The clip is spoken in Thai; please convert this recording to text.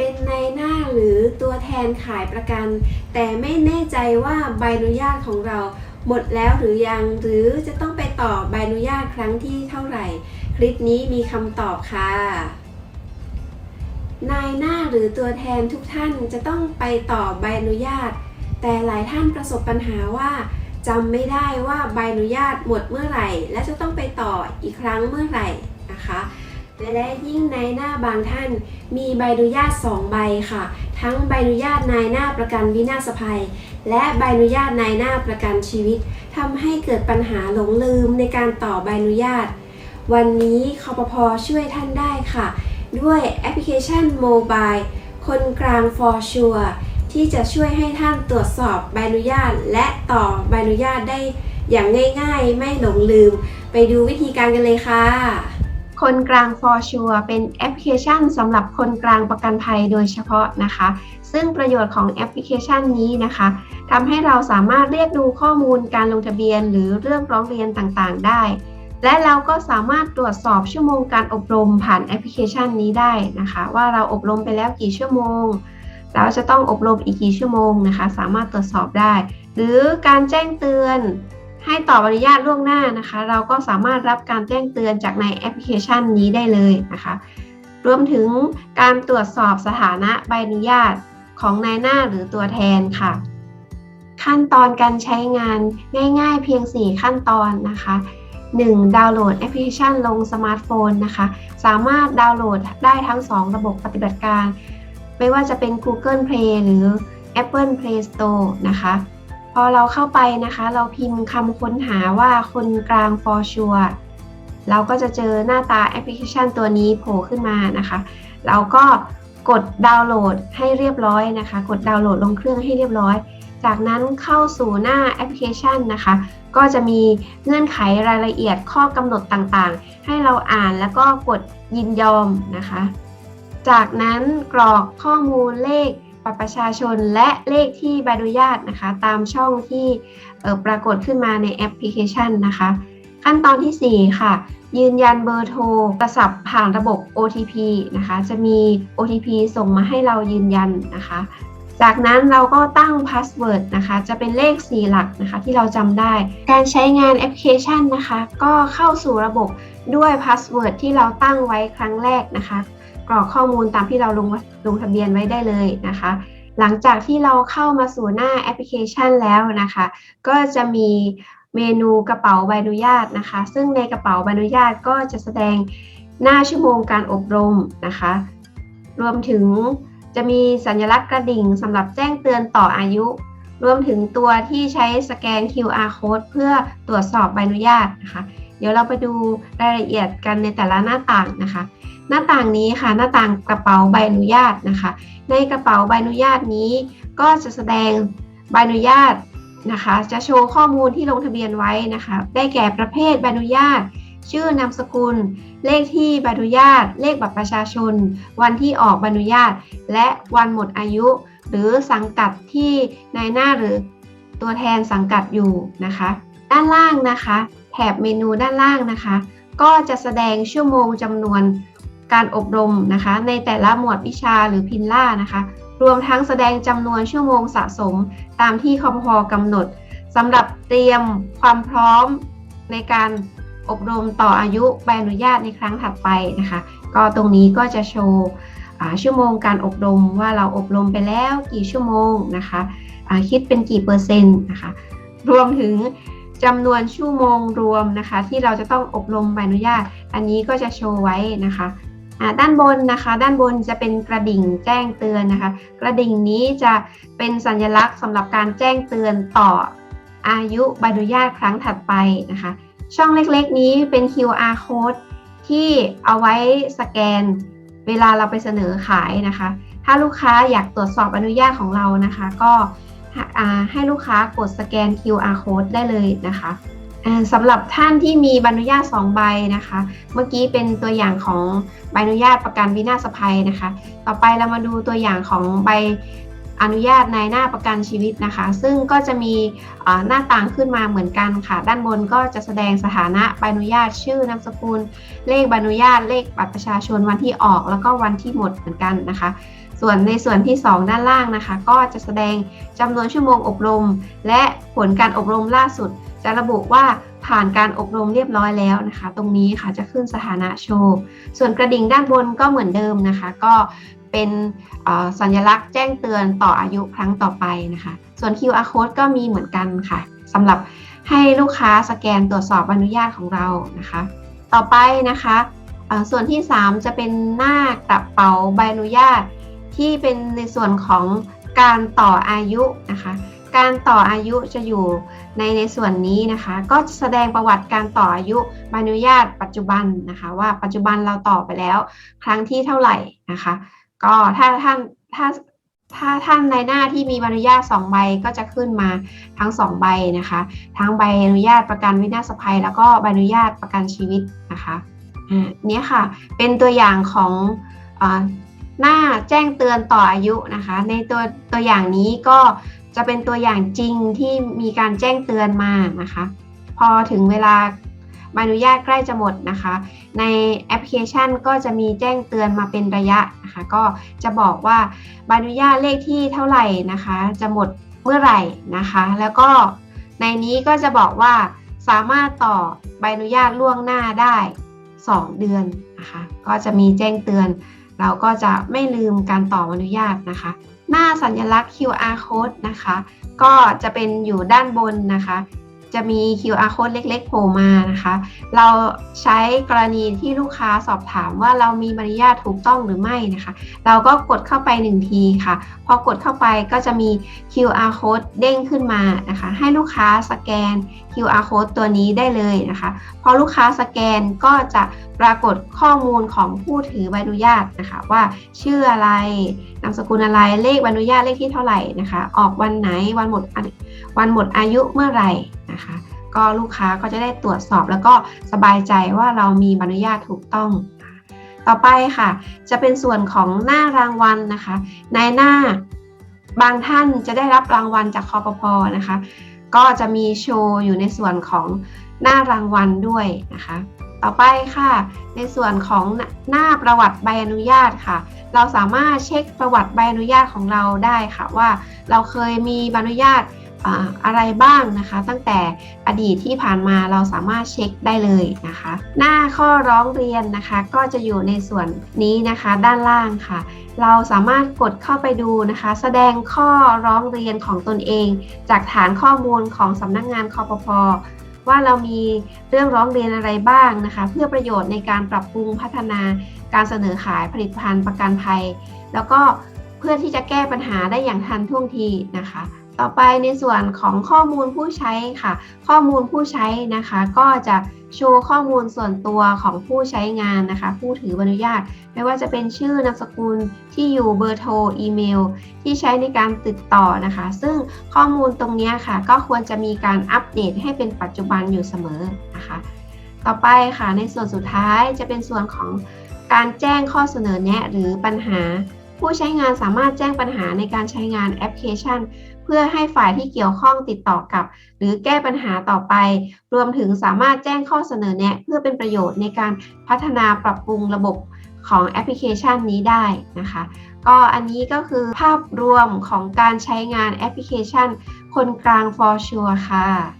เป็นในายหน้าหรือตัวแทนขายประกัน แต่ไม่แน่ใจว่าใบอนุญาตของเราหมดแล้วหรือยังหรือจะต้องไปต่อใบอนุญาตครั้งที่เท่าไหร่ คลิปนี้มีคำตอบค่ะนายหน้าหรือตัวแทนทุกท่านจะต้องไปต่อใบอนุญาต แต่หลายท่านประสบปัญหาว่าจำไม่ได้ว่าใบอนุญาตหมดเมื่อไหร่ และจะต้องไปต่ออีกครั้งเมื่อไหร่นะคะ และยิ่งนายหน้าบางท่าน มีใบอนุญาต 2 ใบค่ะ ทั้งใบอนุญาตนายหน้าประกันวินาศภัย และใบอนุญาตนายหน้าประกันชีวิตทำให้เกิดปัญหาหลงลืมในการต่อใบอนุญาต วันนี้คอปพช่วยท่านได้ค่ะ ด้วยแอปพลิเคชันโมบายคนกลาง for sure ที่จะช่วยให้ท่านตรวจสอบใบอนุญาต และต่อใบอนุญาตได้อย่างง่าย ๆ ไม่หลงลืม ไปดูวิธีการกันเลยค่ะ คนกลาง for sure เป็นแอปพลิเคชันสำหรับคนกลางประกันภัยโดยเฉพาะนะคะ ซึ่งประโยชน์ของแอปพลิเคชันนี้นะคะทำให้เราสามารถเรียกดูข้อมูลการลงทะเบียน หรือเรื่องร้องเรียนต่างๆ ได้ และเราก็สามารถตรวจสอบชั่วโมงการอบรมผ่านแอปพลิเคชันนี้ได้นะคะ ว่าเราอบรมไปแล้วกี่ชั่วโมงเราจะต้องอบรมอีกกี่ชั่วโมงนะคะ สามารถตรวจสอบได้ หรือการแจ้งเตือน ให้ต่ออนุญาตล่วงหน้านะคะ เราก็สามารถรับการแจ้งเตือนจากในแอปพลิเคชันนี้ได้เลยนะคะ รวมถึงการตรวจสอบสถานะใบอนุญาตของนายหน้าหรือตัวแทนค่ะ ขั้นตอนการใช้งานง่ายๆเพียง 4 ขั้นตอนนะคะ 1. ดาวน์โหลดแอปพลิเคชันลงสมาร์ทโฟนนะคะ สามารถดาวน์โหลดได้ทั้ง 2 ระบบปฏิบัติการ ไม่ว่าจะเป็น Google Play หรือ Apple Play Store นะคะ อเราเข้าไปนะคะ เราพิมพ์คำค้นหาว่าคนกลาง for sure เราก็จะเจอหน้าตาแอปพลิเคชันตัวนี้โผล่ขึ้นมานะคะ เราก็กดดาวน์โหลดให้เรียบร้อยนะคะ กดดาวน์โหลดลงเครื่องให้เรียบร้อย จากนั้นเข้าสู่หน้าแอปพลิเคชันนะคะ ก็จะมีเงื่อนไขรายละเอียดข้อกำหนดต่างๆ ให้เราอ่านแล้วก็กดยินยอมนะคะ จากนั้นกรอกข้อมูลเลข บัตรประชาชนและเลขที่ใบอนุญาตนะคะ ตามช่องที่ปรากฏขึ้นมาในแอปพลิเคชันนะคะ ขั้นตอนที่ 4 ค่ะ ยืนยันเบอร์โทรโทรศัพท์ผ่านระบบ OTP นะคะ จะมี OTP ส่งมาให้เรายืนยันนะคะ จากนั้นเราก็ตั้งพาสเวิร์ดนะคะ จะเป็นเลข 4 หลักนะคะที่เราจำได้ การใช้งานแอปพลิเคชันนะคะ ก็เข้าสู่ระบบด้วยพาสเวิร์ดที่เราตั้งไว้ครั้งแรกนะคะ กรอกข้อมูลตามที่เราลงลงทะเบียนไว้ได้เลยนะคะ หลังจากที่เราเข้ามาสู่หน้าแอปพลิเคชันแล้วนะคะ ก็จะมีเมนูกระเป๋าใบอนุญาตนะคะ ซึ่งในกระเป๋าใบอนุญาตก็จะแสดงหน้าชั่วโมงการอบรมนะคะ รวมถึงจะมีสัญลักษณ์กระดิ่งสำหรับแจ้งเตือนต่ออายุ รวมถึงตัวที่ใช้สแกน QR code เพื่อตรวจสอบใบอนุญาตนะคะ เดี๋ยวเราไปดูรายละเอียดกันในแต่ละหน้าต่างนะคะ หน้าต่างนี้ค่ะหน้าต่างกระเป๋าใบอนุญาตนะคะ ในกระเป๋าใบอนุญาตนี้ ก็จะแสดงใบอนุญาตนะคะ จะโชว์ข้อมูลที่ลงทะเบียนไว้นะคะ ได้แก่ประเภทใบอนุญาต ชื่อนามสกุล เลขที่ใบอนุญาต เลขบัตรประชาชน วันที่ออกใบอนุญาต และวันหมดอายุ หรือสังกัดที่นายหน้าหรือตัวแทนสังกัดอยู่นะคะ ด้านล่างนะคะ แถบเมนูด้านล่างนะคะ ก็จะแสดงชั่วโมงจำนวน การอบรมนะคะ ในแต่ละหมวดวิชาหรือพินล่านะคะ รวมทั้งแสดงจำนวนชั่วโมงสะสมตามที่คอพพกำหนดสำหรับเตรียมความพร้อมในการอบรมต่ออายุใบอนุญาตในครั้งถัดไปนะคะ ก็ตรงนี้ก็จะโชว์ชั่วโมงการอบรมว่าเราอบรมไปแล้วกี่ชั่วโมงนะคะคิดเป็นกี่เปอร์เซ็นต์นะคะ รวมถึงจำนวนชั่วโมงรวมนะคะ ที่เราจะต้องอบรมใบอนุญาต อันนี้ก็จะโชว์ไว้นะคะ ด้านบนนะคะ ด้านบนจะเป็นกระดิ่งแจ้งเตือนนะคะ กระดิ่งนี้จะเป็นสัญลักษณ์สำหรับการแจ้งเตือนต่ออายุใบอนุญาตครั้งถัดไปนะคะ ช่องเล็กๆ นี้เป็น QR code ที่เอาไว้สแกนเวลาเราไปเสนอขายนะคะ ถ้าลูกค้าอยากตรวจสอบอนุญาตของเรานะคะ ก็ให้ลูกค้ากดสแกน QR code ได้เลยนะคะ สำหรับท่านที่มีใบอนุญาต2ใบนะคะ เมื่อกี้เป็นตัวอย่างของใบอนุญาตประกันวินาศภัยนะคะ ต่อไปเรามาดูตัวอย่างของใบอนุญาตในหน้าประกันชีวิตนะคะ ซึ่งก็จะมีหน้าต่างขึ้นมาเหมือนกันค่ะ ด้านบนก็จะแสดงสถานะใบอนุญาตชื่อนามสกุล เลขใบอนุญาตเลขบัตรประชาชนวันที่ออก แล้วก็วันที่หมดเหมือนกันนะคะ ส่วนในส่วนที่ 2 ด้านล่างนะคะ ก็จะแสดงจำนวนชั่วโมงอบรม และผลการอบรมล่าสุด จะระบุว่าผ่านการอบรมเรียบร้อยแล้วนะคะ ตรงนี้ค่ะจะขึ้นสถานะโชว์ ส่วนกระดิ่งด้านบนก็เหมือนเดิมนะคะ ก็เป็นสัญลักษณ์แจ้งเตือนต่ออายุครั้งต่อไปนะคะ ส่วน QR code ก็มีเหมือนกันค่ะสำหรับให้ลูกค้าสแกนตรวจสอบใบอนุญาตของเรานะคะ ต่อไปนะคะส่วนที่ 3 จะเป็นหน้ากระเป๋าใบอนุญาต ที่เป็นในส่วนของการต่ออายุนะคะ การต่ออายุจะอยู่ในในส่วนนี้นะคะ ก็แสดงประวัติการต่ออายุใบอนุญาตปัจจุบันนะคะ ว่าปัจจุบันเราต่อไปแล้ว ครั้งที่เท่าไหร่นะคะ ก็ถ้าท่านถ้าถ้าท่านในหน้าที่มีใบอนุญาต2ใบก็จะขึ้นมาทั้ง 2 ใบนะคะ ทั้งใบอนุญาตประกันวินาศภัย แล้วก็ใบอนุญาตประกันชีวิตนะคะอ่าเนี้ยค่ะเป็นตัวอย่างของ หน้าแจ้งเตือนต่ออายุนะคะ ในตัวตัวอย่างนี้ก็จะเป็นตัวอย่างจริงที่มีการแจ้งเตือนมานะคะ พอถึงเวลาใบอนุญาตใกล้จะหมดนะคะ ในแอปพลิเคชันก็จะมีแจ้งเตือนมาเป็นระยะนะคะ ก็จะบอกว่าใบอนุญาตเลขที่เท่าไหร่นะคะ จะหมดเมื่อไหร่นะคะ แล้วก็ในนี้ก็จะบอกว่าสามารถต่อใบอนุญาตล่วงหน้าได้ 2 เดือนนะคะ ก็จะมีแจ้งเตือน เราก็จะไม่ลืมการต่ออนุญาตนะคะ หน้าสัญลักษณ์ QR code นะคะ ก็จะเป็นอยู่ด้านบนนะคะ จะมี QR code เล็กๆโผล่มานะคะ เราใช้กรณีที่ลูกค้าสอบถามว่าเรามีใบอนุญาตถูกต้องหรือไม่นะคะ เราก็กดเข้าไป 1 ทีค่ะ พอกดเข้าไปก็จะมี QR code เด้งขึ้นมานะคะ ให้ลูกค้าสแกน QR code ตัวนี้ได้เลยนะคะ พอลูกค้าสแกนก็จะปรากฏข้อมูลของผู้ถือใบอนุญาตนะคะว่าชื่ออะไรนามสกุลอะไรเลขใบอนุญาตเลขที่เท่าไหร่นะคะ ออกวันไหนวันหมดวันหมดอายุเมื่อไหร่นะคะ ก็ลูกค้าก็จะได้ตรวจสอบแล้วก็สบายใจว่าเรามีใบอนุญาตถูกต้อง ต่อไปค่ะ จะเป็นส่วนของหน้ารางวัลนะคะ ในหน้าบางท่านจะได้รับรางวัลจากคอปพอนะคะ ก็จะมีโชว์อยู่ในส่วนของหน้ารางวัลด้วยนะคะ ต่อไปค่ะ ในส่วนของหน้าประวัติใบอนุญาตค่ะ เราสามารถเช็คประวัติใบอนุญาตของเราได้ค่ะ ว่าเราเคยมีใบอนุญาต อะไรบ้างนะคะ ตั้งแต่อดีตที่ผ่านมาเราสามารถเช็คได้เลยนะคะ หน้าข้อร้องเรียนนะคะก็จะอยู่ในส่วนนี้นะคะด้านล่างค่ะ เราสามารถกดเข้าไปดูนะคะ แสดงข้อร้องเรียนของตนเอง จากฐานข้อมูลของสำนักงานคอปพว่าเรามีเรื่องร้องเรียนอะไรบ้างนะคะ เพื่อประโยชน์ในการปรับปรุงพัฒนาการเสนอขายผลิตภัณฑ์ประกันภัย แล้วก็เพื่อที่จะแก้ปัญหาได้อย่างทันท่วงทีนะคะ ต่อไปในส่วนของข้อมูลผู้ใช้ค่ะ ข้อมูลผู้ใช้นะคะ ก็จะโชว์ข้อมูลส่วนตัวของผู้ใช้งานนะคะ ผู้ถืออนุญาต ไม่ว่าจะเป็นชื่อนามสกุลที่อยู่เบอร์โทรอีเมล ที่ใช้ในการติดต่อนะคะ ซึ่งข้อมูลตรงนี้ค่ะ ก็ควรจะมีการอัปเดตให้เป็นปัจจุบันอยู่เสมอนะคะ ต่อไปค่ะในส่วนสุดท้ายจะเป็นส่วนของการแจ้งข้อเสนอแนะหรือปัญหา ผู้ใช้งานสามารถแจ้งปัญหาในการใช้งานแอปพลิเคชัน เพื่อให้ฝ่ายที่เกี่ยวข้องติดต่อกับ หรือแก้ปัญหาต่อไป รวมถึงสามารถแจ้งข้อเสนอแนะ เพื่อเป็นประโยชน์ในการพัฒนาปรับปรุงระบบของแอปพลิเคชันนี้ได้นะคะ ก็อันนี้ก็คือภาพรวมของการใช้งานแอปพลิเคชัน คนกลาง for sure ค่ะ